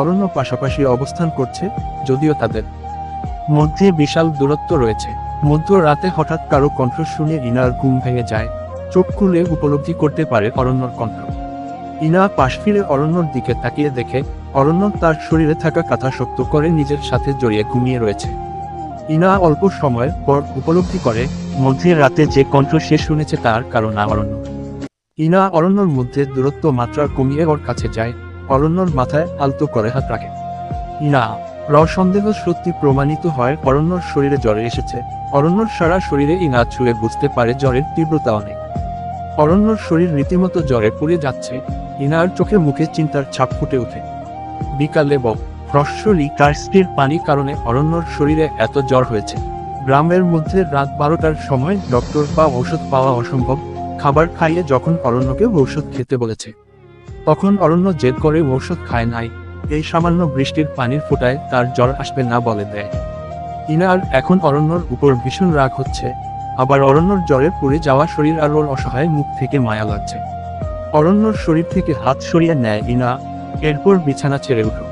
অরণ্য পাশাপাশি অবস্থান করছে, যদিও তাদের মধ্যে বিশাল দূরত্ব রয়েছে। মধ্য রাতে হঠাৎ কারও কণ্ঠ শুনে ইনার ঘুম ভেঙে যায়। চোখ খুলে উপলব্ধি করতে পারে অরণ্যর কণ্ঠ। ইনা পাশ ফিরে অরণ্যর দিকে তাকিয়ে দেখে, অরণ্য তার শরীরে থাকা কাঁথা শক্ত করে নিজের সাথে জড়িয়ে ঘুমিয়ে রয়েছে। ইনা অল্প সময় পর উপলব্ধি করে মধ্যে রাতে যে কণ্ঠ সে শুনেছে তার কারণ অরণ্য। ইনা অরণ্যর মধ্যে দূরত্ব মাত্রা কমিয়ে ওর কাছে যায়। অরণ্যর মাথায় আলতো করে হাত রাখে। না র সন্দেহ সত্যি প্রমাণিত হয় অরণ্যর শরীরে জ্বরে এসেছে। অরণ্যর সারা শরীরে ইনা ছুঁয়ে বুঝতে পারে জ্বরের তীব্রতা অনেক। অরণ্যর শরীর রীতিমতো জ্বরে পড়ে যাচ্ছে ইনার চোখে মুখে চিন্তার ছাপ ফুটে ওঠে। বিকালে বক ফ্রস্বরী কার্সটির পানি কারণে অরণ্যর শরীরে এত জ্বর হয়েছে। গ্রামের মধ্যে রাত বারোটার সময় ডক্টর বা ঔষধ পাওয়া অসম্ভব। খাবার খাইয়ে যখন অরণ্যকে ঔষধ খেতে বলেছে। তখন অরণ্য জেদ করে ঔষধ খায় নাই। এই সামান্য বৃষ্টির পানির ফোঁটায় তার জ্বর আসবে না বলে দেয়। ইনার এখন অরণ্যর উপর ভীষণ রাগ হচ্ছে। আবার অরণ্যর জ্বরে পড়ে যাওয়া শরীর আর ওর অসহায় মুখ থেকে মায়া লাগছে। অরণ্যর শরীর থেকে হাত সরিয়ে নেয় ইনা। এরপর বিছানা ছেড়ে উঠল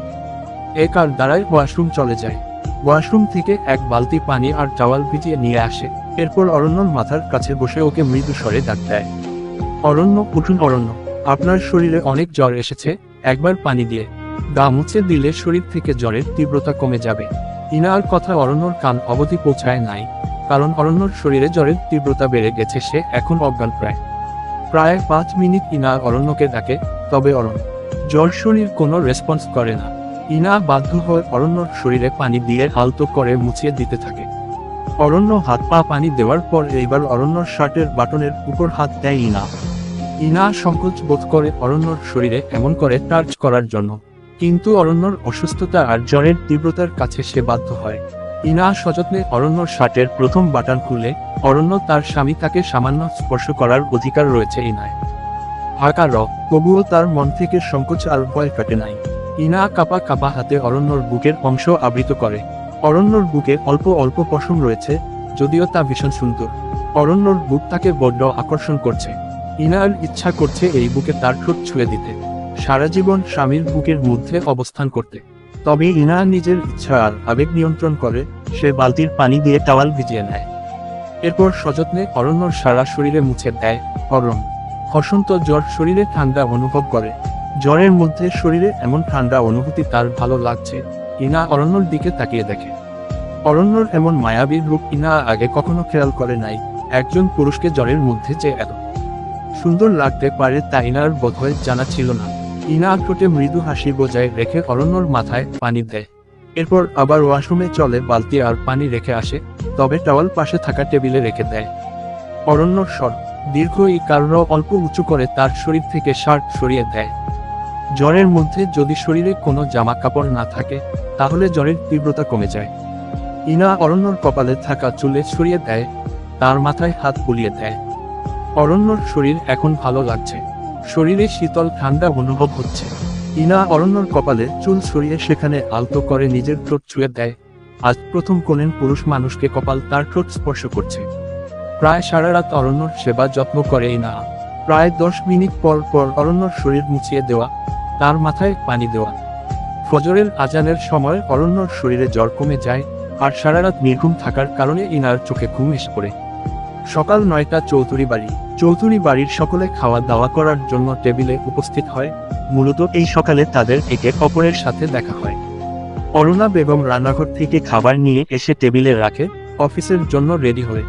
এ কার দ্বারাই ওয়াশরুম চলে যায়। ওয়াশরুম থেকে এক বালতি পানি আর চাওয়াল ভিজিয়ে নিয়ে আসে। এরপর অরণ্যর মাথার কাছে বসে ওকে মৃদু স্বরে ডাক দেয়। অরণ্য, উঠুন অরণ্য। আপনার শরীরে অনেক জ্বর এসেছে, একবার পানি দিয়ে। গা মুছে দিলে শরীর থেকে জ্বরের তীব্রতা কমে যাবে। ইনার কথা অরণ্যর কান অবধি পৌঁছায় নাই, কারণ অরণ্যর শরীরে জ্বরের তীব্রতা বেড়ে গেছে, সে এখন অজ্ঞান প্রায়। প্রায় পাঁচ মিনিট ইনা অরণ্যকে ডাকে, তবে অরণ্য জ্বর শরীর কোনো রেসপন্স করে না। ইনা বাধ্য হয়ে অরণ্যর শরীরে পানি দিয়ে আলতো করে মুছিয়ে দিতে থাকে। অরণ্য হাত পা পানি দেওয়ার পর এইবার অরণ্যর শার্টের বাটনের উপর হাত দেয় ইনা। ইনা সংকোচ বোধ করে অরণ্যর শরীরে এমন করে টাচ করার জন্য। কিন্তু অরণ্যর অসুস্থতা আর জ্বরের তীব্রতার কাছে সে বাধ্য হয়। ইনা সযত্নে অরণ্যর শার্টের প্রথম বাটন খুলে অরণ্য তার স্বামী তাকে সামান্য স্পর্শ করার অধিকার রয়েছে ইনায় হাঁকা র তবুও তার মন থেকে সংকোচ আর ভয় কাটে নাই। ইনা কাপা কাপা হাতে অরণ্যর বুকের অংশ আবৃত করে। অরণ্যর বুকে অল্প অল্প পশম রয়েছে, যদিও তা ভীষণ সুন্দর। অরণ্যর বুক তাকে বড্ড আকর্ষণ করছে। ইনার ইচ্ছা করছে এই বুকে তার ঠোঁট ছুঁয়ে দিতে। সারা জীবন স্বামীর বুকের মধ্যে অবস্থান করতে। তবে ইনা নিজের ইচ্ছা আর আবেগ নিয়ন্ত্রণ করে, সে বালতির পানি দিয়ে টাওয়াল ভিজিয়ে নেয়। এরপর সযত্নে অরণ্যর সারা শরীরে মুছে দেয় অরণ্য। হসন্ত জ্বর শরীরে ঠান্ডা অনুভব করে। জ্বরের মধ্যে শরীরে এমন ঠান্ডা অনুভূতি তার ভালো লাগছে, ইনা অরণ্যর দিকে তাকিয়ে দেখে। অরণ্যর এমন মায়াবীর রূপ ইনা আগে কখনো খেয়াল করে নাই, একজন পুরুষকে জ্বরের মধ্যে যে এত। সুন্দর লাগতে পারে তা ইনার বোধহয় জানা ছিল না। ইনা ঠোঁটে মৃদু হাসি বজায় রেখে অরণ্যর মাথায় পানি দেয়। এরপর আবার ওয়াশরুমে চলে, বালতি আর পানি রেখে আসে, তবে টাওয়াল পাশে থাকা টেবিলে রেখে দেয়। অরণ্যর স্বর, দীর্ঘ এই কারণ অল্প উঁচু করে তার শরীর থেকে শার্ট সরিয়ে দেয়। জ্বরের মধ্যে যদি শরীরে কোনো জামা কাপড় না থাকে, তাহলে জ্বরের তীব্রতা কমে যায়। ইনা অরণ্যর কপালে থাকা চুলে ছড়িয়ে দেয়, তার মাথায় হাত বুলিয়ে দেয়। অরণ্যর শরীর এখন ভালো লাগছে। শরীরে শীতল ঠান্ডা অনুভব হচ্ছে। ইনা অরণ্যর কপালে চুল ছড়িয়ে সেখানে আলতো করে নিজের ঠোঁট ছুঁয়ে দেয়। আজ প্রথম কোনেন পুরুষ মানুষকে কপাল তার ঠোঁট স্পর্শ করছে। প্রায় সারা রাত অরণ্যর সেবা যত্ন করে ইনা। প্রায় দশ মিনিট পর পর অরণ্যর শরীর মুছিয়ে দেওয়া, তার মাথায় পানি দেওয়া। ফজরের আজানের সময় অরণ্যর শরীরে জ্বর কমে যায়, আর সারা রাত নির্ঘুম থাকার কারণে ইনার চোখে ঘুম এসে পড়ে। সকাল নয়টা চৌধুরী বাড়ি। চৌধুরী বাড়ির সকলে খাওয়া দাওয়া করার জন্য টেবিলে উপস্থিত হয়। মূলত এই সকালে তাদের একে অপরের সাথে দেখা হয়। অরুণা বেগম রান্নাঘর থেকে খাবার নিয়ে এসে টেবিলে রাখে, অফিসের জন্য রেডি হয়ে।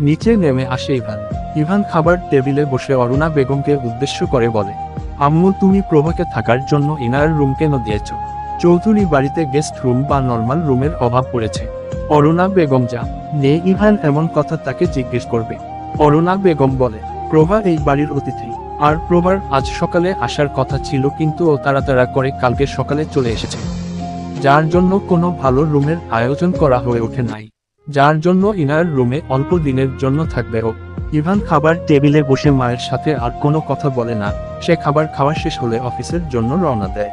নিচে নেমে আসে ইভান। ইভান খাবার টেবিলে বসে অরুণা বেগমকে উদ্দেশ্য করে বলে, আম্মু, তুমি প্রভাকে থাকার জন্য ইনার রুম কেন দিয়েছ? চৌধুরী বাড়িতে গেস্ট রুম বা নর্মাল রুমের অভাব পড়েছে। অরুণা বেগম যা নে ইভান এমন কথা তাকে জিজ্ঞেস করবে। অরুণা বেগম বলে, প্রভা এই বাড়ির অতিথি। আর প্রভার আজ সকালে আসার কথা ছিল কিন্তু ও তাড়াতাড়া করে কালকে সকালে চলে এসেছে। যার জন্য কোনো ভালো রুমের আয়োজন করা হয়ে ওঠে নাই। যার জন্য ইনার রুমে অল্প দিনের জন্য থাকবে ও। ইভান খাবার টেবিলে বসে মায়ের সাথে আর কোনো কথা বলে না। সে খাবার খাওয়া শেষ হলে অফিসের জন্য রওনা দেয়।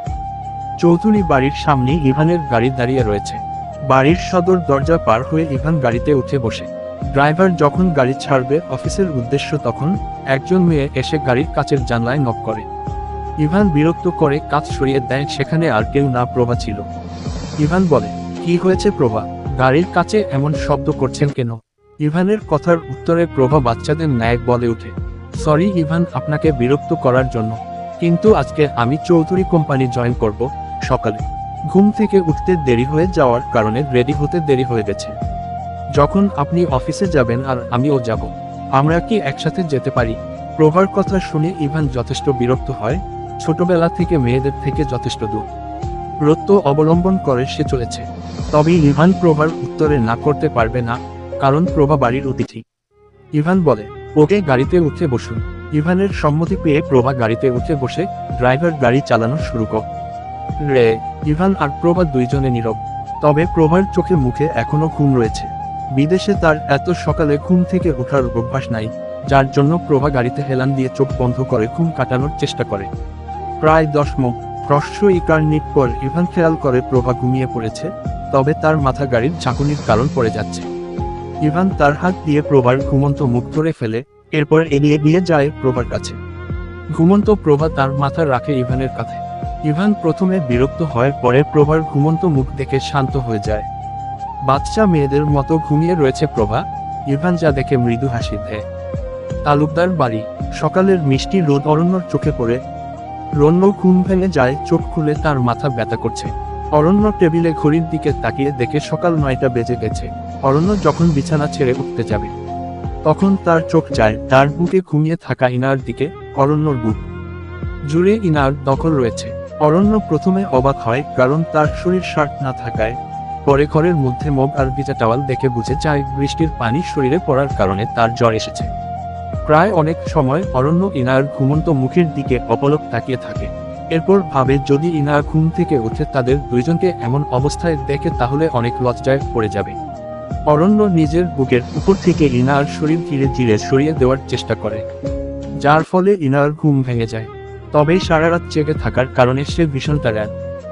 চৌধুরী বাড়ির সামনে ইভানের গাড়ি দাঁড়িয়ে রয়েছে। বাড়ির সদর দরজা পার হয়ে ইভান গাড়িতে উঠে বসে। ড্রাইভার যখন গাড়ি ছাড়বে, অফিসের উদ্দেশ্য তখন একজন মেয়ে এসে গাড়ির কাচের জানলায় নক করে। ইভান বিরক্ত করে কাজ সরিয়ে দেয়, সেখানে আর কেউ না প্রভা ছিল। ইভান বলে, কি হয়েছে প্রভা? গাড়ির কাছে এমন শব্দ করছেন কেন? ইভানের কথার উত্তরে প্রভা বাচ্চাদের ন্যায় বলে ওঠে, সরি ইভান, আপনাকে বিরক্ত করার জন্য। কিন্তু আজকে আমি চৌধুরী কোম্পানি জয়েন করব সকালে। ঘুম থেকে উঠতে দেরি হয়ে যাওয়ার কারণে রেডি হতে দেরি হয়ে গেছে। যখন আপনি অফিসে যাবেন আর আমিও যাব, আমরা কি একসাথে যেতে পারি? প্রভার কথা শুনে ইভান যথেষ্ট বিরক্ত হয়। ছোটবেলা থেকে মেয়েদের থেকে যথেষ্ট দূর। রত্য অবলম্বন করে সে চলেছে। তবে ইভান প্রভার উত্তরে না করতে পারবে না, কারণ প্রভা বাড়ির অতিথি। ইভান বলে, ওকে গাড়িতে উঠে বসুন। ইভানের সম্মতি পেয়ে প্রভা গাড়িতে উঠে বসে ড্রাইভার গাড়ি চালানো শুরু কর রে, ইভান আর প্রভা দুইজনে নীরব। তবে প্রভার চোখে মুখে এখনও ঘুম রয়েছে। বিদেশে তার এত সকালে ঘুম থেকে ওঠার অভ্যাস নাই, যার জন্য প্রভা গাড়িতে হেলান দিয়ে চোখ বন্ধ করে ঘুম কাটানোর চেষ্টা করে। প্রায় দশ মুখ হ্রস্ব ইকার নিট পর ইভান খেয়াল করে প্রভা ঘুমিয়ে পড়েছে, তবে তার মাথা গাড়ির ঝাঁকুনির কারণ পড়ে যাচ্ছে। ইভান তার হাত দিয়ে প্রভার ঘুমন্ত মুখ ধরে ফেলে, এরপর এড়িয়ে গিয়ে যায় প্রভার কাছে। ঘুমন্ত প্রভা তার মাথা রাখে ইভানের কাছে ইভান প্রথমে বিরক্ত হয় পরে প্রভার ঘুমন্ত মুখ দেখে শান্ত হয়ে যায়। বাচ্চা মেয়েদের মতো ঘুমিয়ে রয়েছে প্রভা। ইভান যা দেখে মৃদু হাসি দেয়। তালুকদার বাড়ি। সকালের মিষ্টি রোদ অরণ্যর চোখে পড়ে। রণ্য ঘুম ভেঙে যায়, চোখ খুলে তার মাথা ব্যথা করছে। অরণ্য টেবিলে ঘড়ির দিকে তাকিয়ে দেখে সকাল নয়টা বেজে গেছে। অরণ্য যখন বিছানা ছেড়ে উঠতে যাবে, তখন তার চোখ যায়, তার বুকে ঘুমিয়ে থাকা ইনার দিকে, অরণ্যর বুক। জুড়ে ইনার দখল রয়েছে। অরণ্য প্রথমে অবাক হয়, কারণ তার শরীর শার্ট না থাকায়। পরে ঘরের মধ্যে মগ আর ভিজা টাওয়াল দেখে বুঝে যায়, বৃষ্টির পানি শরীরে পড়ার কারণে তার জ্বর এসেছে। প্রায় অনেক সময় অরণ্য ইনার ঘুমন্ত মুখের দিকে অপলক তাকিয়ে থাকে। এরপর ভাবে, যদি ইনার ঘুম থেকে উঠে তাদের দুইজনকে এমন অবস্থায় দেখে তাহলে অনেক লজ্জায় পড়ে যাবে। অরণ্য নিজের বুকের উপর থেকে ইনার শরীর ধীরে ধীরে সরিয়ে দেওয়ার চেষ্টা করে, যার ফলে ইনার ঘুম ভেঙে যায়। তবে সারা রাত জেগে থাকার কারণে সে ভীষণ তারান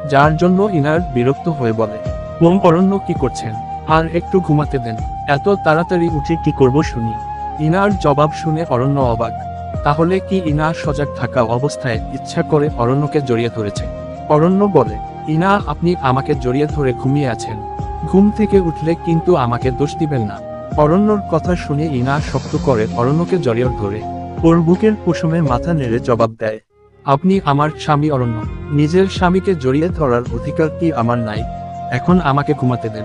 যার জন্য ইনার বিরক্ত হয়ে বলে ওম অরণ্য কি করছেন? আর একটু ঘুমাতে দেন। এত তাড়াতাড়ি উঠে কি করব শুনি। ইনার জবাব শুনে অরণ্য অবাক। তাহলে কি ইনা সজাগ থাকা অবস্থায় ইচ্ছা করে অরণ্যকে জড়িয়ে ধরেছে? অরণ্য বলে, ইনা, আপনি আমাকে জড়িয়ে ধরে ঘুমিয়ে আছেন। ঘুম থেকে উঠলে কিন্তু আমাকে দোষ দিবেন না। অরণ্যর কথা শুনে ইনা শক্ত করে অরণ্যকে জড়িয়ে ধরে। ওর বুকের কুসুমে মাথা নেড়ে জবাব দেয় আপনি আমার স্বামী অরণ্য। নিজের স্বামীকে জড়িয়ে ধরার অধিকার কি আমার নাই? এখন আমাকে ঘুমাতে দেন।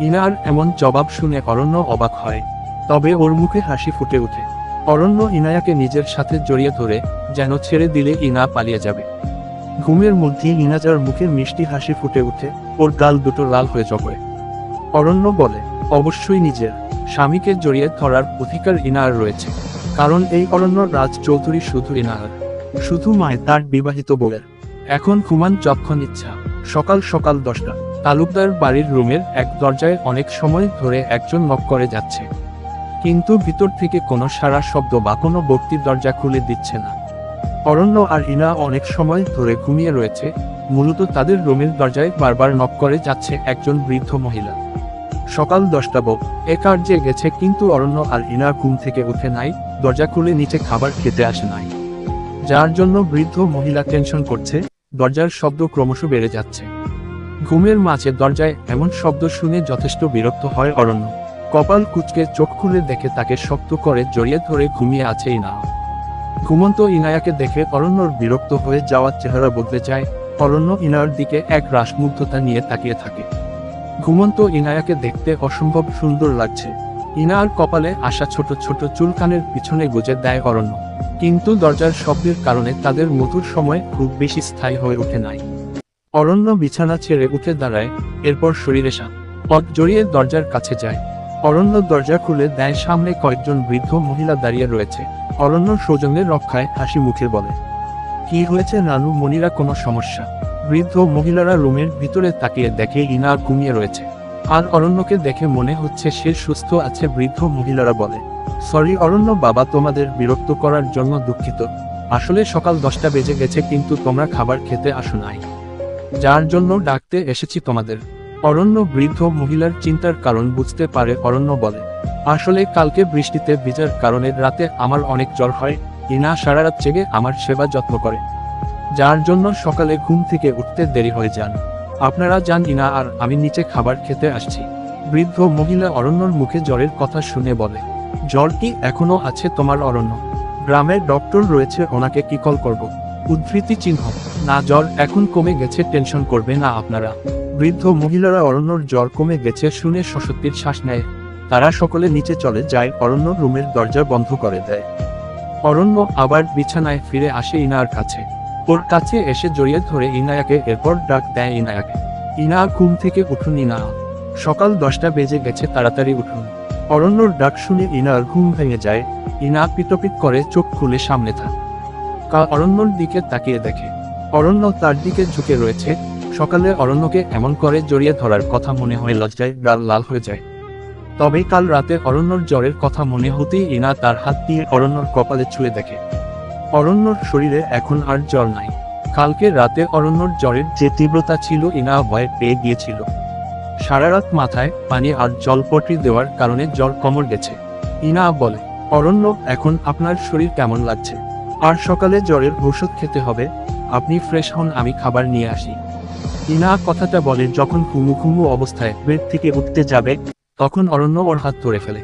ইনার এমন জবাব শুনে অরণ্য অবাক হয়। তবে ওর মুখে হাসি ফুটে ওঠে। অরণ্য ইনায়াকে নিজের সাথে জড়িয়ে ধরে, যেন ছেড়ে দিলে ইনা পালিয়ে যাবে। ঘুমের মধ্যে ইনাজার মুখে মিষ্টি হাসি ফুটে ওঠে, ওর গাল দুটো লাল হয়ে চকরে অরণ্য বলে, অবশ্যই নিজের স্বামীকে জড়িয়ে ধরার অধিকার ইনার রয়েছে। কারণ এই অরণ্য রাজ চৌধুরী শুধু ইনার। শুধু মায় তার বিবাহিত বউয়ের। এখন ঘুমান যখন ইচ্ছা। সকাল সকাল দশটা। তালুকদার বাড়ির রুমের এক দরজায় অনেক সময় ধরে একজন নক করে যাচ্ছে। কিন্তু ভিতর থেকে কোনো সারা শব্দ বা কোনো বক্তির দরজা খুলে দিচ্ছে না। অরণ্য আর ইনা অনেক সময় ধরে ঘুমিয়ে রয়েছে। মূলত তাদের রুমের দরজায় বারবার নক করে যাচ্ছে একজন বৃদ্ধ মহিলা। সকাল দশটা বক এ কার্যে গেছে কিন্তু অরণ্য আর ইনা ঘুম থেকে উঠে নাই। দরজা খুলে নিচে খাবার খেতে আসে নাই। যার জন্য বৃদ্ধ মহিলা টেনশন করছে, দরজার শব্দ ক্রমশ বেড়ে যাচ্ছে। ঘুমের মাঝে দরজায় এমন শব্দ শুনে যথেষ্ট বিরক্ত হয় অরণ্য। কপাল কুচকে চোখ খুলে দেখে তাকে শক্ত করে জড়িয়ে ধরে ঘুমিয়ে আছে ইনা। ঘুমন্ত ইনায়াকে দেখে অরণ্যর বিরক্ত হয়ে যাওয়ার চেহারা বদলে যায়। অরণ্য ইনার দিকে এক রাসমুগ্ধতা নিয়ে তাকিয়ে থাকে। ঘুমন্ত ইনায়াকে দেখতে অসম্ভব সুন্দর লাগছে। ইনার কপালে আসা ছোট ছোট চুলকানের পিছনে গুজে দেয় অরণ্য। কিন্তু দরজার শব্দের কারণে তাদের মধুর সময় খুব বেশি স্থায়ী হয়ে ওঠে নাই। অরণ্য বিছানা ছেড়ে উঠে দাঁড়ায়, এরপর শরীরে সাপ পথ জড়িয়ে দরজার কাছে যায়। অরণ্য দরজা খুলে দেয়, সামনে কয়েকজন বৃদ্ধ মহিলা দাঁড়িয়ে রয়েছে। অরণ্য সৌজন্যের রক্ষায় হাসি মুখে বলে, কি হয়েছে নানু মনিরা, কোনো সমস্যা? বৃদ্ধ মহিলারা রুমের ভিতরে তাকিয়ে দেখে ইনা ঘুমিয়ে রয়েছে। আর অরণ্যকে দেখে মনে হচ্ছে সে সুস্থ আছে, বৃদ্ধ মহিলারা বলে সরি অরণ্য বাবা তোমাদের বিরক্ত করার জন্য দুঃখিত। আসলে সকাল দশটা বেজে গেছে কিন্তু তোমরা খাবার খেতে আসো নাই। যার জন্য ডাকতে এসেছি তোমাদের। অরণ্য বৃদ্ধ মহিলার চিন্তার কারণ বুঝতে পারে, অরণ্য বলে, আসলে কালকে বৃষ্টিতে ভিজার কারণে রাতে আমার অনেক জ্বর হয়, ইনা সারা রাত জেগে আমার সেবা যত্ন করে। যার জন্য সকালে ঘুম থেকে উঠতে দেরি হয়ে যান। আপনারা যান ইনা আর আমি নিচে খাবার খেতে আসছি। বৃদ্ধ মহিলা অরণ্যর মুখে জ্বরের কথা শুনে বলে কি এখনও আছে তোমার অরণ্য। গ্রামের ডক্টর রয়েছে, ওনাকে কি কল করব? উদ্ধৃতি চিহ্ন। না, জ্বর এখন কমে গেছে, টেনশন করবে না আপনারা। বৃদ্ধ মহিলারা অরণ্যর জ্বর কমে গেছে, শুনে সশক্তির শ্বাস নেয়। তারা সকলে নিচে চলে যায়, অরণ্য রুমের দরজা বন্ধ করে দেয়। অরণ্য আবার বিছানায় ফিরে আসে ইনার কাছে। ওর কাছে এসে জড়িয়ে ধরে ইনায়াকে, এরপর ডাক দেয় ইনায়াকে। ইনা ঘুম থেকে উঠুন, ইনা। সকাল দশটা বেজে গেছে, তাড়াতাড়ি উঠুন। অরণ্যর ডাক শুনে ইনার ঘুম ভেঙে যায়। ইনা পিতপিত করে চোখ খুলে সামনে থাক। কা অরণ্যর দিকে তাকিয়ে দেখে। অরণ্য তার দিকে ঝুঁকে রয়েছে। সকালে অরণ্যকে এমন করে জড়িয়ে ধরার কথা মনে হয় লজ্জায় গাল লাল হয়ে যায়। তবে কাল রাতে অরণ্যর জ্বরের কথা মনে হতেই ইনা তার হাত দিয়ে অরণ্যর কপালে ছুঁয়ে দেখে। অরণ্যর শরীরে এখন আর জ্বর নাই। কালকে রাতে অরণ্যর জ্বরের যে তীব্রতা ছিল, ইনা ভয়ে পেয়ে গিয়েছিল। সারা রাত মাথায় পানি আর জলপট্রি দেওয়ার কারণে জ্বর কমর গেছে। ইনা বলে, অরণ্য, এখন আপনার শরীর কেমন লাগছে? আর সকালে জ্বরের ঔষধ খেতে হবে? আপনি ফ্রেশ হন, আমি খাবার নিয়ে আসি। ইনা কথাটা বলে, যখন ঘুমু ঘুমু অবস্থায় বেড থেকে উঠতে যাবে, তখন অরণ্য ওর হাত ধরে ফেলে।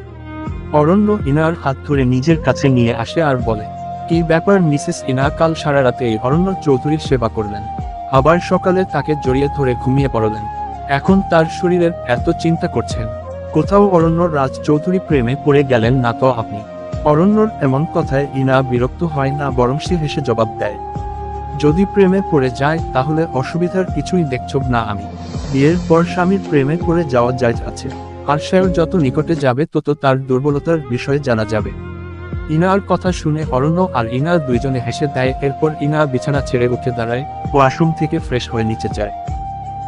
অরণ্য ইনার হাত ধরে নিজের কাছে নিয়ে আসে আর বলে কি ব্যাপার, মিসেস ইনা, কাল সারা রাতে এই অরণ্য চৌধুরীর সেবা করলেন। আবার সকালে তাকে জড়িয়ে ধরে ঘুমিয়ে পড়লেন। এখন তার শরীরের এত চিন্তা করছেন। কোথাও অরণ্য রাজ চৌধুরী প্রেমে পড়ে গেলেন না তো আপনি। অরণ্যর এমন কথায় ইনা বিরক্ত হয় না, বরং সে হেসে জবাব দেয়। যদি প্রেমে পড়ে যায়, তাহলে অসুবিধার কিছুই দেখছ না আমি। বিয়ের পর স্বামীর প্রেমে পড়ে যাওয়া যায় আছে। আর সেও যত নিকটে যাবে, তত তার দুর্বলতার বিষয়ে জানা যাবে। ইনার কথা শুনে অরণ্য আর ইনা দুইজনে হেসে দেয়, এরপর ইনা বিছানা ছেড়ে উঠে দাঁড়ায় ও আশ্রম থেকে ফ্রেশ হয়ে নিচে যায়।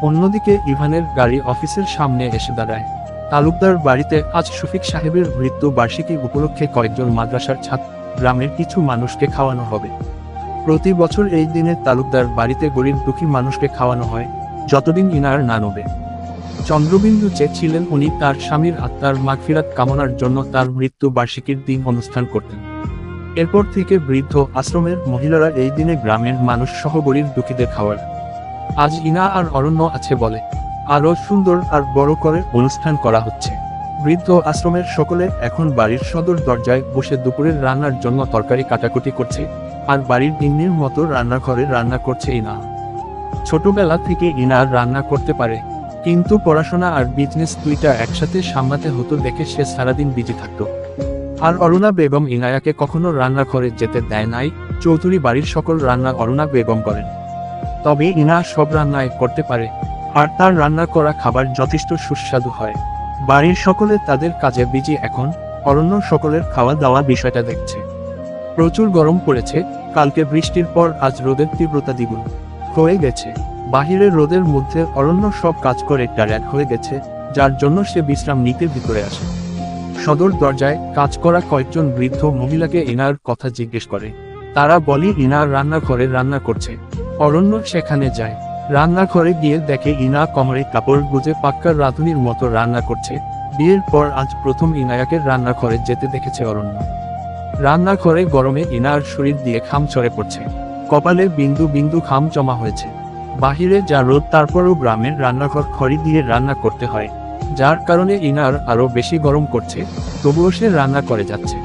অন্যদিকে ইভানের গাড়ি অফিসের সামনে এসে দাঁড়ায়। তালুকদার বাড়িতে আজ শফিক সাহেবের মৃত্যু বার্ষিকী উপলক্ষে কয়েকজন মাদ্রাসার ছাত্র গ্রামের কিছু মানুষকে খাওয়ানো হবে। প্রতি বছর এই দিনে তালুকদার বাড়িতে গরিব দুঃখী মানুষকে খাওয়ানো হয়, যতদিন ইনার না নবে। চন্দ্রবিন্দু চেয়েছিলেন উনি তার স্বামীর আত্মার মাগফিরাত কামনার জন্য তার মৃত্যু বার্ষিকীর দিন অনুষ্ঠান করতেন। এরপর থেকে বৃদ্ধ আশ্রমের মহিলারা এই দিনে গ্রামের মানুষ সহ গরিব দুঃখীদের খাওয়ার আজ ইনা আর অরণ্য আছে বলে। আরও সুন্দর আর বড় করে অনুষ্ঠান করা হচ্ছে। বৃদ্ধ আশ্রমের সকলে এখন বাড়ির সদর দরজায় বসে দুপুরের রান্নার জন্য তরকারি কাটাকুটি করছে, আর বাড়ির দিন্নির মতো রান্নাঘরে রান্না করছে ইনা। ছোটবেলা থেকে ইনা রান্না করতে পারে, কিন্তু পড়াশোনা আর বিজনেস দুইটা একসাথে সামলাতে হতো দেখে সে সারাদিন বিজি থাকতো। আর অরুণা বেগম ইনায়াকে কখনো রান্নাঘরে যেতে দেয় নাই, চৌধুরী বাড়ির সকল রান্না অরুণা বেগম করেন। তবে ইনা সব রান্নায় করতে পারে, আর তার রান্না করা খাবার যথেষ্ট সুস্বাদু হয়। বাড়ির সকলে তাদের কাজে বিজি এখন, অরণ্য সকলের খাওয়া দাওয়া বিষয়টা দেখছে। প্রচুর গরম পড়েছে, কালকে বৃষ্টির পর আজ রোদের তীব্রতা দ্বিগুণ হয়ে গেছে। বাহিরের রোদের মধ্যে অরণ্য সব কাজ করে টায়ার্ড হয়ে গেছে, যার জন্য সে বিশ্রাম নিতে ভিতরে আসে। সদর দরজায় কাজ করা কয়েকজন বৃদ্ধ মহিলাকে ইনার কথা জিজ্ঞেস করে। তারা বলে, ইনার রান্নাঘরে রান্না করছে। অরণ্য সেখানে যায়। রান্নাঘরে গিয়ে দেখে ইনা কমরে কাপড় গুজে পাক্কার রাঁধুনির মতো রান্না করছে। বিয়ের পর আজ প্রথম ইনায়াকে রান্নাঘরে যেতে দেখেছে অরণ্য। রান্নাঘরে গরমে ইনার শরীর দিয়ে খাম ছড়ে পড়ছে। কপালে বিন্দু বিন্দু খাম জমা হয়েছে। বাহিরে যা রোদ, তারপরও গ্রামের রান্নাঘর খড়ি দিয়ে রান্না করতে হয়। যার কারণে ইনার আরও বেশি গরম করছে, তবুও সে রান্না করে যাচ্ছে।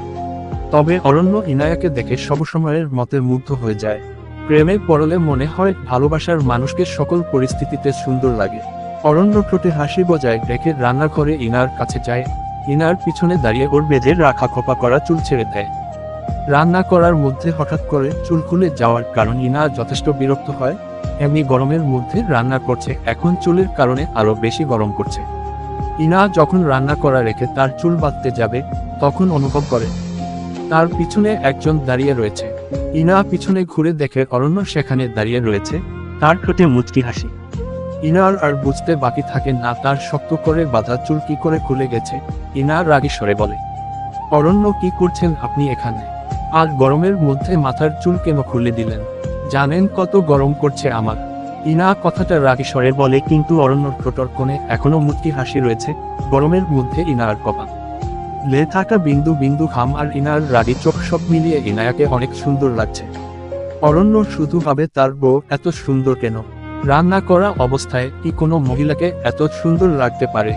তবে অরণ্য ইনায়াকে দেখে সবসময়ের মতে মুগ্ধ হয়ে যায়। প্রেমে পড়লে মনে হয় ভালোবাসার মানুষকে সকল পরিস্থিতিতে সুন্দর লাগে। অরণ্য ঠোঁটে হাসি বজায় রেখে রান্নাঘরে ইনার কাছে যায়। ইনার পিছনে দাঁড়িয়ে ওর বেঁধে রাখা খোপা করা চুল ছেড়ে দেয়। রান্না করার মধ্যে হঠাৎ করে চুল খুলে যাওয়ার কারণ ইনা যথেষ্ট বিরক্ত হয়। এমনি গরমের মধ্যে রান্না করছে, এখন চুলের কারণে আরও বেশি গরম করছে। ইনা যখন রান্না করা রেখে তার চুল বাঁধতে যাবে, তখন অনুভব করে। তার পিছনে একজন দাঁড়িয়ে রয়েছে। ইনা পিছনে ঘুরে দেখে অরণ্য সেখানে দাঁড়িয়ে রয়েছে। তার ঠোঁটে মুচকি হাসি। ইনার আর বুঝতে বাকি থাকে না তার শক্ত করে বাঁধা চুল কি করে খুলে গেছে ইনার রাগী স্বরে বলে। অরণ্য কি করছেন আপনি এখানে? আর গরমের মধ্যে মাথার চুল কেন খুলে দিলেন? জানেন কত গরম করছে আমার। ইনা কথাটা রাগী স্বরে বলে কিন্তু অরণ্যর ঠোঁটর কোণে এখনও মুচকি হাসি রয়েছে গরমের মধ্যে ইনার কপা লে থাকা বিন্দু বিন্দু ঘাম আর ইনার রাগী চোখ সব মিলিয়ে ইনায়াকে অনেক সুন্দর লাগছে। অরণ্য শুধু ভাবে তার বউ এত সুন্দর কেন? রান্না করা অবস্থায় কি কোনো মহিলাকে এত সুন্দর লাগতে পারে?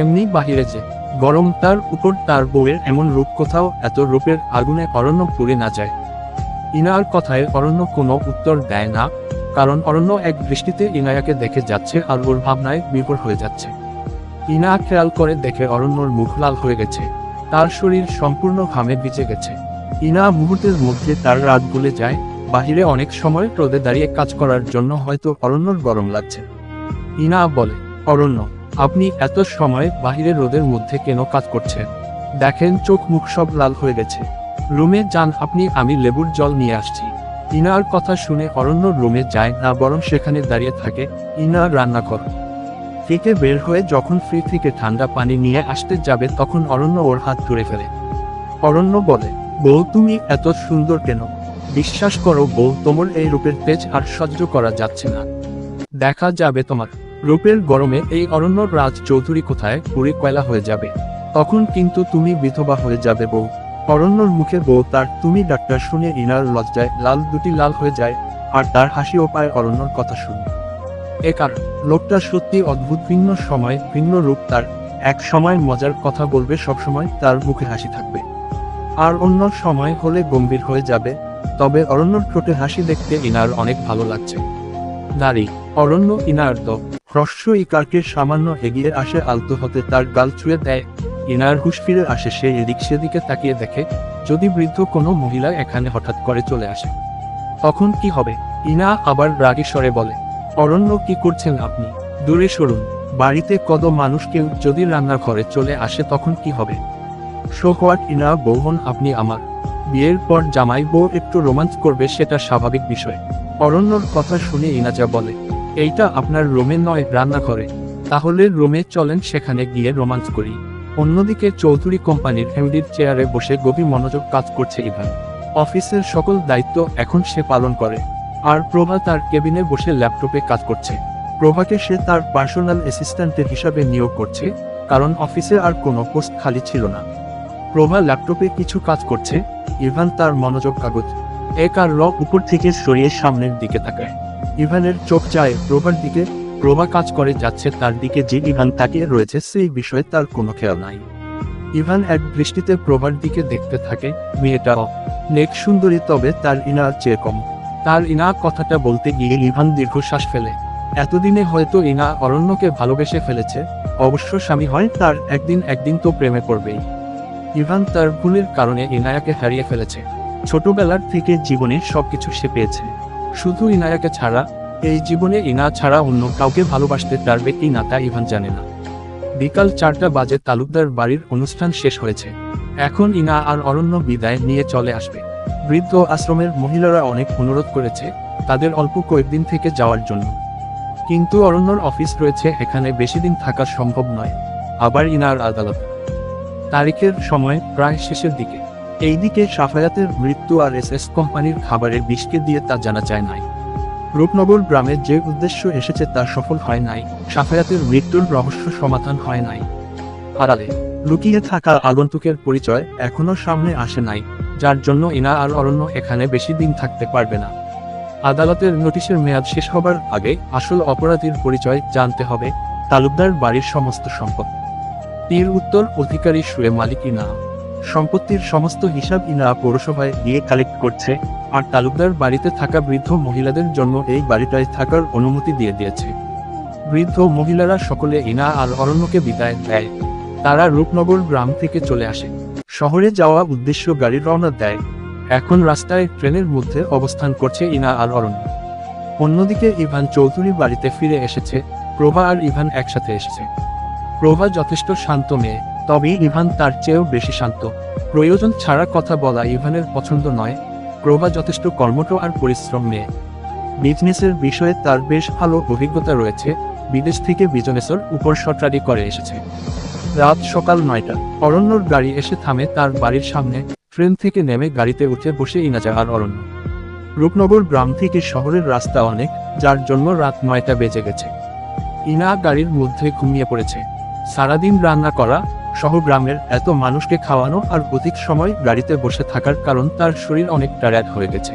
এমনি বাহিরে যে গরম তার উপর তার বউয়ের এমন রূপ কোথাও এত রূপের আগুনে অরণ্য পুড়ে না যায়। ইনার কথায় অরণ্য কোনো উত্তর দেয় না, কারণ অরণ্য এক দৃষ্টিতে ইনায়াকে দেখে যাচ্ছে আর ওর ভাবনায় বিভোর হয়ে যাচ্ছে। ইনা খেয়াল করে দেখে অরণ্যর মুখ লাল হয়ে গেছে। তার শরীর সম্পূর্ণ ঘামে ভিজে গেছে। ইনা মুহূর্তের মধ্যে তার রাত ভুলে যায়, বাহিরে অনেক সময় রোদে দাঁড়িয়ে কাজ করার জন্য হয়তো অরণ্যর গরম লাগছে। ইনা বলে, অরণ্য, আপনি এত সময় বাহিরে রোদের মধ্যে কেন কাজ করছেন? দেখেন চোখ মুখ সব লাল হয়ে গেছে। রুমে যান আপনি, আমি লেবুর জল নিয়ে আসছি। ইনার কথা শুনে অরণ্য রুমে যায় না, বরং সেখানে দাঁড়িয়ে থাকে। ইনা রান্না কর। থেকে বের হয়ে যখন ফ্রি থেকে ঠান্ডা পানি নিয়ে আসতে যাবে তখন অরণ্য ওর হাত ধরে ফেলে। অরণ্য বলে, বউ, তুমি এত সুন্দর কেন? বিশ্বাস করো বউ, তোমার এই রূপের তেজ আর সহ্য করা যাচ্ছে না। দেখা যাবে তোমার। রূপের গরমে এই অরণ্য রাজ চৌধুরী কোথায়? পুরে কয়লা হয়ে যাবে। তখন কিন্তু তুমি বিধবা হয়ে যাবে বউ। অরণ্যর মুখে বউ তার তুমি ডাক্তার শুনে ইনার লজ্জায় লাল দুটি লাল হয়ে যায়, আর তার হাসিও পায় অরণ্যর কথা শুনে। এ কারণ, লোকটা সত্যি অদ্ভুত, ভিন্ন সময়, ভিন্ন রূপ, তার এক সময় মজার কথা বলবে সবসময় তার মুখে হাসি থাকবে। আর অন্য সময় হলে গম্ভীর হয়ে যাবে, তবে অরণ্যর ঠোঁটে হাসি দেখতে ইনার অনেক ভালো লাগছে। নারী, অরণ্য ইনার তো, হ্রস্ব ইকারকে সামান্য এগিয়ে আসে আলতো হতে, তার গাল ছুঁয়ে দেয়, ইনার হুশ ফিরে আসে, সে এদিক সেদিকে তাকিয়ে দেখে, যদি বৃদ্ধ কোনো মহিলা এখানে হঠাৎ করে চলে আসে, তখন কি হবে? ইনা আবার রাগী স্বরে বলে অরণ্য কি করছেন আপনি? দূরে সরুন। বাড়িতে কত মানুষ কেউ যদি রান্নার ঘরে চলে আসে তখন কি হবে? সোহওয়াট ইনা বৌহন, আপনি আমার বিয়ের পর জামাই বউ একটু রোমান্স করবে সেটা স্বাভাবিক বিষয়। অরণ্যর কথা শুনে ইনাজা বলে, এইটা আপনার রোমে নয়, রান্নাঘরে। তাহলে রোমে চলেন, সেখানে গিয়ে রোমান্স করি। অন্যদিকে চৌধুরী কোম্পানির এমডির চেয়ারে বসে গভীর মনোযোগ কাজ করছে ইভান। অফিসের সকল দায়িত্ব এখন সে পালন করে। আর প্রভা তার কেবিনে বসে ল্যাপটপে কাজ করছে। প্রভাকে সে তার পার্সোনাল অ্যাসিস্ট্যান্টের হিসাবে নিয়োগ করছে, কারণ অফিসে আর কোনো পোস্ট খালি ছিল না। প্রভা ল্যাপটপে কিছু কাজ করছে, ইভান তার মনোযোগ কাগজ এক আর র উপর থেকে সরিয়ে সামনের দিকে তাকায়। ইভানের চোখ যায় প্রভার দিকে, প্রভা কাজ করে যাচ্ছে তার দিকে যে ইভান তাকিয়ে রয়েছে সেই বিষয়ে তার কোনো খেয়াল নাই। ইভান এক দৃষ্টিতে প্রভার দিকে দেখতে থাকে, মেয়েটা নেক সুন্দরী তবে তার ইনার চেয়ে কম। তার ইনা কথাটা বলতে গিয়ে ইভান দীর্ঘশ্বাস ফেলে। এতদিনে হয়তো ইনা অরণ্যকে ভালোবেসে ফেলেছে, অবশ্য স্বামী হয় তার একদিন একদিন তো প্রেমে পড়বেই। ইভান তার ভুলের কারণে ইনায়াকে হারিয়ে ফেলেছে। ছোটবেলার থেকে জীবনে সবকিছু সে পেয়েছে। শুধু ইনায়াকে ছাড়া, এই জীবনে ইনা ছাড়া অন্য কাউকে ভালোবাসতে পারবে কি না তা ইভান জানে না। বিকাল চারটা বাজে তালুকদার বাড়ির অনুষ্ঠান শেষ হয়েছে। এখন ইনা আর অরণ্য বিদায় নিয়ে চলে আসবে। বৃদ্ধ আশ্রমের মহিলারা অনেক অনুরোধ করেছে তাদের অল্প কয়েকদিন থেকে যাওয়ার জন্য। কিন্তু অরণ্যর অফিস রয়েছে, এখানে বেশি দিন থাকা সম্ভব নয়। আবার ইনার আদালত। তারিখের সময় প্রায় শেষের দিকে। এইদিকে সাফায়াতের মৃত্যু আর এস এস কোম্পানির খাবারের বিষকে দিয়ে তা জানা যায় নাই। রূপনগর গ্রামে যে উদ্দেশ্য এসেছে তা সফল হয় নাই, সাফায়াতের মৃত্যুর রহস্য সমাধান হয় নাই। আড়ালে লুকিয়ে থাকা আগন্তুকের পরিচয় এখনও সামনে আসে নাই। যার জন্য ইনা আর অরণ্য এখানে বেশি দিন থাকতে পারবে না। আদালতের নোটিশের মেয়াদ শেষ হবার আগে আসল অপরাধীর পরিচয় জানতে হবে, তালুকদার বাড়ির সমস্ত সম্পদ। তীর উত্তর অধিকারী শুয়ে মালিক ইনা। সম্পত্তির সমস্ত হিসাব ইনা পৌরসভায় গিয়ে কালেক্ট করছে, আর তালুকদার বাড়িতে থাকা বৃদ্ধ মহিলাদের জন্য এই বাড়িটায় থাকার অনুমতি দিয়ে দিয়েছে। বৃদ্ধ মহিলারা সকলে ইনা আর অরণ্যকে বিদায় দেয়। তারা রূপনগর গ্রাম থেকে চলে আসে। শহরে যাওয়া উদ্দেশ্য গাড়ি রওনা দেয়। এখন রাস্তায় ট্রেনের মধ্যে অবস্থান করছে ইনা আর অরণ্য অন্যদিকে ইভান চৌধুরী বাড়িতে ফিরে এসেছে, প্রভা আর ইভান একসাথে এসেছে। প্রভা যথেষ্ট শান্ত মেয়ে, তবে ইভান তার চেয়েও বেশি শান্ত। প্রয়োজন ছাড়া কথা বলা ইভানের পছন্দ নয়, প্রভা যথেষ্ট কর্মঠ আর পরিশ্রম মেয়ে। বিজনেসের বিষয়ে তার বেশ ভালো অভিজ্ঞতা রয়েছে, বিদেশ থেকে বিজনেসের উপর সটরাডি করে এসেছে। রাত সকাল নয়টা। অরণ্যর গাড়ি এসে থামে তার বাড়ির সামনে। ট্রেন থেকে নেমে গাড়িতে উঠে বসে ইনাজা আর অরণ্য। রূপনগর গ্রাম থেকে শহরের রাস্তা অনেক, যার জন্য রাত নয়টা বেজে গেছে। ইনা গাড়ির মধ্যে ঘুমিয়ে পড়েছে। সারাদিন রান্না করা, সহ গ্রামের এত মানুষকে খাওয়ানো আর অধিক সময় গাড়িতে বসে থাকার কারণ তার শরীর অনেক টায়ার্ড হয়ে গেছে।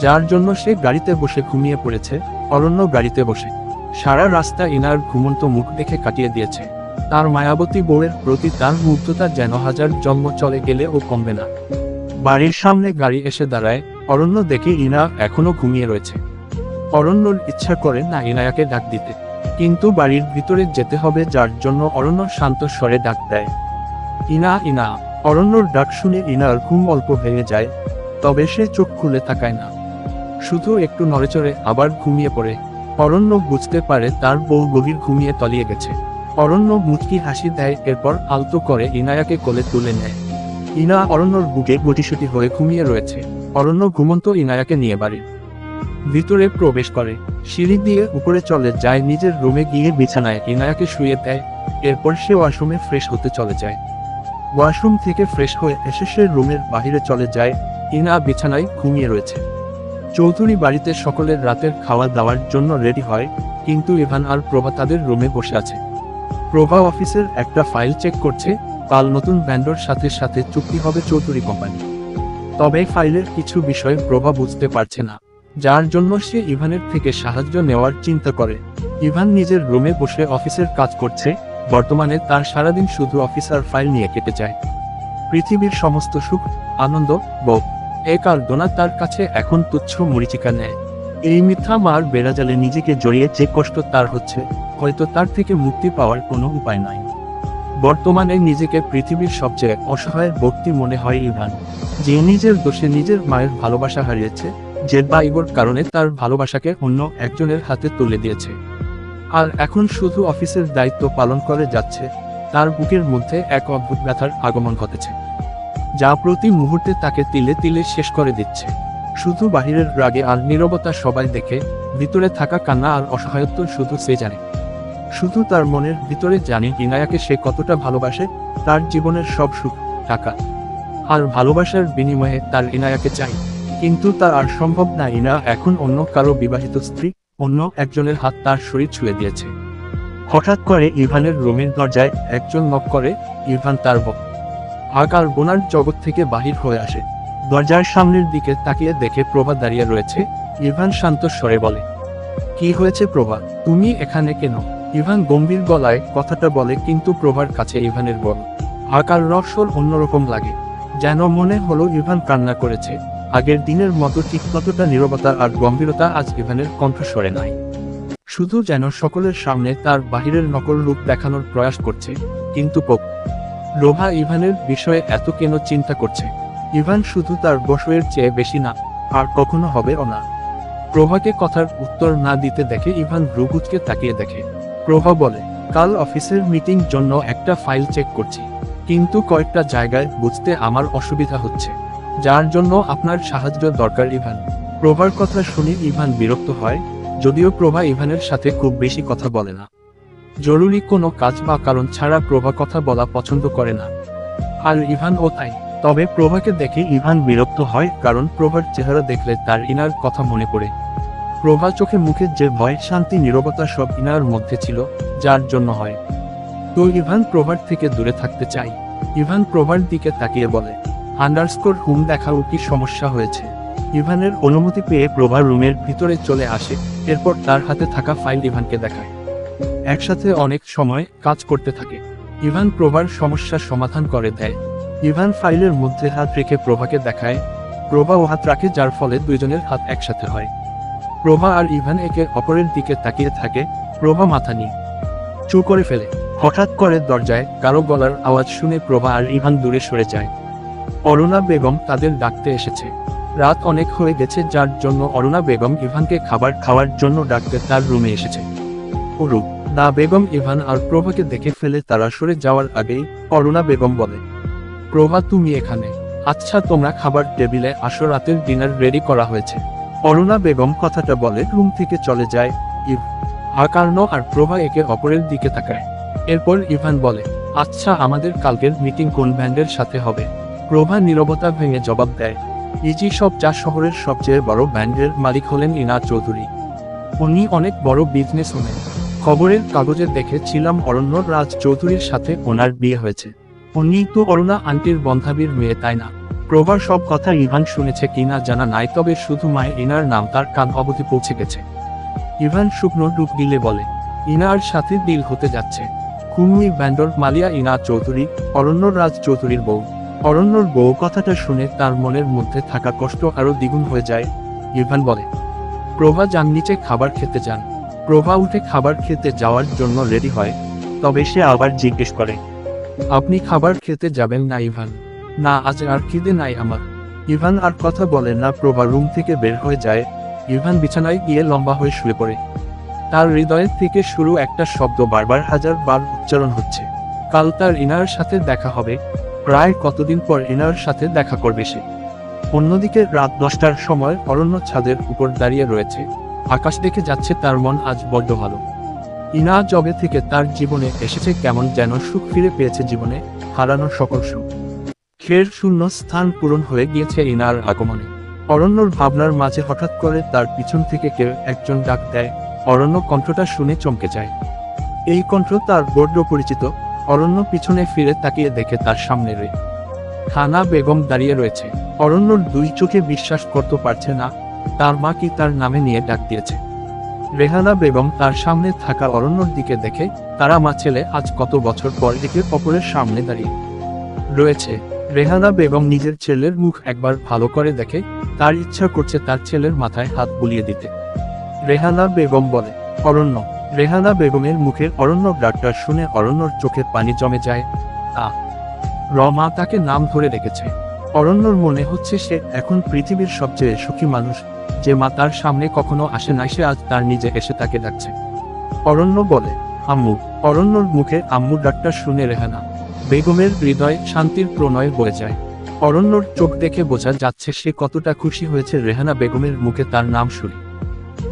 যার জন্য সে গাড়িতে বসে ঘুমিয়ে পড়েছে, অরণ্য গাড়িতে বসে। সারা রাস্তা ইনার ঘুমন্ত মুখ দেখে কাটিয়ে দিয়েছে। তার মায়াবতী বউয়ের প্রতি তার মুগ্ধতা যেন হাজার জন্ম চলে গেলে ও কমবে না। বাড়ির সামনে গাড়ি এসে দাঁড়ায়, অরণ্য দেখে ইনা এখনও ঘুমিয়ে রয়েছে। অরণ্যর ইচ্ছা করে না ইনায়াকে ডাক দিতে। কিন্তু বাড়ির ভিতরে যেতে হবে যার জন্য অরণ্য শান্ত স্বরে ডাক দেয়। ইনা ইনা, অরণ্যর ডাক শুনে ইনার ঘুম অল্প ভেঙে যায়, তবে সে চোখ খুলে তাকায় না। শুধু একটু নড়েচড়ে আবার ঘুমিয়ে পড়ে। অরণ্য বুঝতে পারে তার বউ গভীর ঘুমিয়ে তলিয়ে গেছে। অরণ্য মুচকি হাসি দেয়, এরপর আলতো করে ইনায়াকে কোলে তুলে নেয়। ইনা অরণ্যর বুকে গুটিসুটি হয়ে ঘুমিয়ে রয়েছে। অরণ্য ঘুমন্ত ইনায়াকে নিয়ে বাড়ির ভিতরে প্রবেশ করে। সিঁড়ি দিয়ে উপরে চলে যায়, নিজের রুমে গিয়ে বিছানায় ইনায়াকে শুয়ে দেয়। এরপর সে ওয়াশরুমে ফ্রেশ হতে চলে যায়। ওয়াশরুম থেকে ফ্রেশ হয়ে এসে সে রুমের বাইরে চলে যায়। ইনা বিছানায় ঘুমিয়ে রয়েছে। চৌধুরী বাড়িতে সকলের রাতের খাওয়া দাওয়ার জন্য রেডি হয়, কিন্তু ইভান আর প্রভা তাদের রুমে বসে আছে। প্রভা অফিসের একটা ফাইল চেক করছে, কাল নতুন ব্যান্ডর সাথে সাথে চুক্তি হবে চৌধুরী কোম্পানি তবে ফাইলের কিছু বিষয় প্রভা বুঝতে পারছে না, যার জন্য সে ইভানের থেকে সাহায্য নেওয়ার চিন্তা করে। ইভান নিজের রুমে বসে অফিসের কাজ করছে, বর্তমানে তার সারাদিন শুধু অফিসার ফাইল নিয়ে কেটে যায়। পৃথিবীর সমস্ত সুখ, আনন্দ, বউ, এ কার্দনা তার কাছে এখন তুচ্ছ মরিচিকা নেয়। এই মিথ্যা মার বেড়াজালে নিজেকে জড়িয়ে যে কষ্ট তার হচ্ছে, হয়তো তার থেকে মুক্তি পাওয়ার কোনো উপায় নাই। বর্তমানে নিজেকে পৃথিবীর সবচেয়ে অসহায় ভক্তি মনে হয় ইভান। যে নিজের দোষে নিজের মায়ের ভালোবাসা হারিয়েছে, যে বা ইগোর কারণে তার ভালোবাসাকে অন্য একজনের হাতে তুলে দিয়েছে। আর এখন শুধু অফিসের দায়িত্ব পালন করে যাচ্ছে, তার বুকের মধ্যে এক অদ্ভুত ব্যথার আগমন ঘটেছে, যা প্রতি মুহূর্তে তাকে তিলে তিলে শেষ করে দিচ্ছে। শুধু বাহিরের রাগে আর নীরবতা সবাই দেখে, ভিতরে থাকা কান্না আর অসহায়ত্ব শুধু সে জানে। শুধু তার মনের ভিতরে জানে ইনায়াকে সে কতটা ভালোবাসে, তার জীবনের সব সুখ, টাকা। আর ভালোবাসার বিনিময়ে তার ইনায়াকে চাই। কিন্তু তার আর সম্ভব না, ইনা এখন অন্য কারও বিবাহিত স্ত্রী, অন্য একজনের হাত তার শরীর ছুঁয়ে দিয়েছে। হঠাৎ করে ইভানের রুমের দরজায় একজন নক করে, ইভান তার বক আকার বোনার জগৎ থেকে বাহির হয়ে আসে। দরজার সামনের দিকে তাকিয়ে দেখে প্রভা দাঁড়িয়ে রয়েছে। ইভান শান্ত স্বরে বলে, কি হয়েছে প্রভা? তুমি এখানে কেন? ইভান গম্ভীর গলায় কথাটা বলে, কিন্তু প্রভার কাছে ইভানের বল, আকার রসল অন্যরকম লাগে। যেন মনে হলো ইভান কান্না করেছে। আগের দিনের মতো ঠিক ততটা নীরবতা আর গম্ভীরতা আজ ইভানের কণ্ঠস্বরে নাই। শুধু যেন সকলের সামনে তার বাহিরের নকল রূপ দেখানোর প্রয়াস করছে। কিন্তু পপ লোভা ইভানের বিষয়ে এত কেন চিন্তা করছে? ইভান শুধু তার বসয়ের চেয়ে বেশি না, আর কখনো হবেও না। প্রভাকে কথার উত্তর না দিতে দেখে ইভান ভ্রুকুচকে তাকিয়ে দেখে। প্রভা বলে, কাল অফিসের মিটিং জন্য একটা ফাইল চেক করছি, কিন্তু কয়েকটা জায়গায় বুঝতে আমার অসুবিধা হচ্ছে। যার জন্য আপনার সাহায্য দরকার, ইভান। প্রভার কথা শুনে ইভান বিরক্ত হয়, যদিও প্রভা ইভানের সাথে খুব বেশি কথা বলে না। জরুরি কোনো কাজ বা কারণ ছাড়া প্রভা কথা বলা পছন্দ করে না। আর ইভান ও তাই। তবে প্রভাকে দেখে ইভান বিরক্ত হয় কারণ প্রভার চেহারা দেখলে তার ইনার কথা মনে পড়ে। প্রভা চোখে মুখে যে ভয়, শান্তি, নীরবতা সব ইনার মধ্যে ছিল, যার জন্য হয়। তো ইভান প্রভার থেকে দূরে থাকতে চাই ইভান প্রভার দিকে তাকিয়ে বলে, আন্ডারস্কোর হুম দেখাও কি সমস্যা হয়েছে? ইভানের অনুমতি পেয়ে প্রভা রুমের ভিতরে চলে আসে, এরপর তার হাতে থাকা ফাইল ইভানকে দেখায়। একসাথে অনেক সময় কাজ করতে থাকে। ইভান প্রভার সমস্যার সমাধান করে দেয়। ইভান ফাইলের মধ্যে হাত রেখে প্রভাকে দেখায়, প্রভা ও হাত রাখে যার ফলে দুইজনের হাত একসাথে হয়। প্রভা আর ইভান একে অপরের দিকে তাকিয়ে থাকে, প্রভা মাথা নিয়ে। চু করে ফেলে। হঠাৎ করে দরজায় কারও গলার আওয়াজ শুনে প্রভা আর ইভান দূরে সরে যায়। অরুণা বেগম তাদের ডাকতে এসেছে। রাত অনেক হয়ে গেছে যার জন্য অরুণা বেগম ইভানকে খাবার খাওয়ার জন্য ডাকতে তার রুমে এসেছে। দা বেগম ইভান আর প্রভাকে দেখে ফেলে তারা সরে যাওয়ার আগেই অরুণা বেগম বলে প্রভা, তুমি এখানে। আচ্ছা তোমরা খাবার টেবিলে আসো, রাতের ডিনার রেডি করা হয়েছে। অরুণা বেগম কথাটা বলে রুম থেকে চলে যায় ইভ। আকার্ণ আর প্রভা একে অপরের দিকে তাকায়। এরপর ইভান বলে আচ্ছা আমাদের কালকের মিটিং কোন ব্যান্ডের সাথে হবে? প্রভা নীরবতা ভেঙে জবাব দেয়, ইজি সব যা শহরের সবচেয়ে বড় ব্যান্ডের মালিক হলেন ইনা চৌধুরী। উনি অনেক বড় বিজনেস ওমেন খবরের কাগজে দেখেছিলাম অরণ্য রাজ চৌধুরীর সাথে ওনার বিয়ে হয়েছে। উনি তো অরুণা আন্টির বন্ধাবীর মেয়ে, তাই না? প্রভার সব কথা ইভান শুনেছে কিনা জানা নাই, তবে শুধু মায়ের ইনার নাম তার কান অবধি পৌঁছে গেছে। ইভান শুকনো ডুব গিলে বলে, ইনার সাথে দিল হতে যাচ্ছে। কুমুই ব্যান্ডর মালিয়া ইনা চৌধুরী অরণ্য রাজ চৌধুরীর বউ। অরণ্যর বউ কথাটা শুনে তার মনের মধ্যে থাকা কষ্ট আরও দ্বিগুণ হয়ে যায়। ইভান বলে, প্রভা যান নিচে খাবার খেতে যান। প্রভা উঠে খাবার খেতে যাওয়ার জন্য রেডি হয়। তবে সে আবার জিজ্ঞেস করে আপনি খাবার খেতে যাবেন না, ইভান। না, আজ আর খিদে নাই আমার। ইভান আর কথা বলে না, প্রভা রুম থেকে বের হয়ে যায়। ইভান বিছানায় গিয়ে লম্বা হয়ে শুয়ে পড়ে। তার হৃদয়ের থেকে শুরু একটা শব্দ বারবার হাজার বার উচ্চারণ হচ্ছে। কাল তার ইনার সাথে দেখা হবে। প্রায় কতদিন পর ইনার সাথে দেখা করবে সে? অন্যদিকে রাত দশটার সময় অরণ্য ছাদের উপর দাঁড়িয়ে রয়েছে। আকাশ দেখে যাচ্ছে তার মন আজ বড্ড ভালো। ইনা জবে থেকে তার জীবনে এসেছে কেমন যেন সুখ ফিরে পেয়েছে জীবনে হারানো সকল সুখ। ফের শূন্য স্থান পূরণ হয়ে গিয়েছে ইনার আগমনে। অরণ্যর ভাবনার মাঝে হঠাৎ করে তার পিছন থেকে কেউ একজন ডাক দেয়। অরণ্য কণ্ঠটা শুনে চমকে যায়। এই কণ্ঠ তার বড্ড পরিচিত। অরণ্য পিছনে ফিরে তাকিয়ে দেখে তার সামনে রে। খানা বেগম দাঁড়িয়ে রয়েছে। অরণ্যর দুই চোখে বিশ্বাস করতে পারছে না। তার মা কি তার নামে নিয়ে ডাক দিয়েছে? রেহানা বেগম তার সামনে থাকা অরণ্যর দিকে দেখে, তারা মা ছেলে আজ কত বছর পর একে অপরের সামনে দাঁড়িয়ে রয়েছে। রেহানা বেগম নিজের ছেলের মুখ একবার ভালো করে দেখে, তার ইচ্ছা করছে তার ছেলের মাথায় হাত বুলিয়ে দিতে। রেহানা বেগম বলে, অরণ্য। রেহানা বেগমের মুখের অরণ্য ডাক্তার শুনে অরণ্যর চোখের পানি জমে যায়। তা রমা তাকে নাম ধরে রেখেছে। অরণ্যর মনে হচ্ছে সে এখন পৃথিবীর সবচেয়ে সুখী মানুষ। যে মা তার সামনে কখনো আসে নাই, সে আজ তার নিজে এসে তাকে ডাকছে। অরণ্য বলে, আম্মু। অরণ্যর মুখে আম্মু ডাক্তার শুনে রেহানা বেগমের হৃদয় শান্তির প্রণয় বয়ে যায়। অরণ্যর চোখ দেখে বোঝা যাচ্ছে সে কতটা খুশি হয়েছে রেহানা বেগমের মুখে তার নাম শুনে।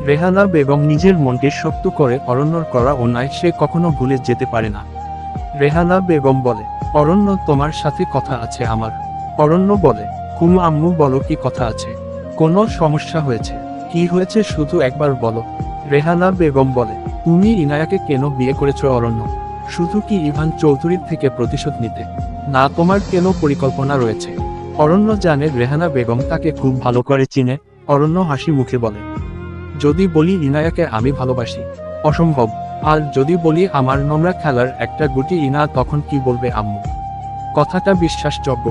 রেহানা বেগম নিজের মনকে শক্ত করে অরণ্যর করা অন্যায় সে কখনো ভুলে যেতে পারে না। রেহানা বেগম বলে, অরণ্য, তোমার সাথে কথা আছে আমার। অরণ্য বলে কুমু আম্মু, বলো কি কথা আছে? কোনো সমস্যা হয়েছে? কি হয়েছে শুধু একবার বলো। রেহানা বেগম বলে, তুমি ইনায়াকে কেন বিয়ে করেছ, অরণ্য? শুধু কি ইভান চৌধুরীর থেকে প্রতিশোধ নিতে? না, তোমার কেন পরিকল্পনা রয়েছে? অরণ্য জানে রেহানা বেগম তাকে খুব ভালো করে চিনে। অরণ্য হাসি মুখে বলে, যদি বলি ইনায়াকে আমি ভালোবাসি, অসম্ভব। আর যদি বলি আমার নোংরা খেলার একটা গুটি ইনা, তখন কি বলবে আম্মু? কথাটা বিশ্বাসযোগ্য।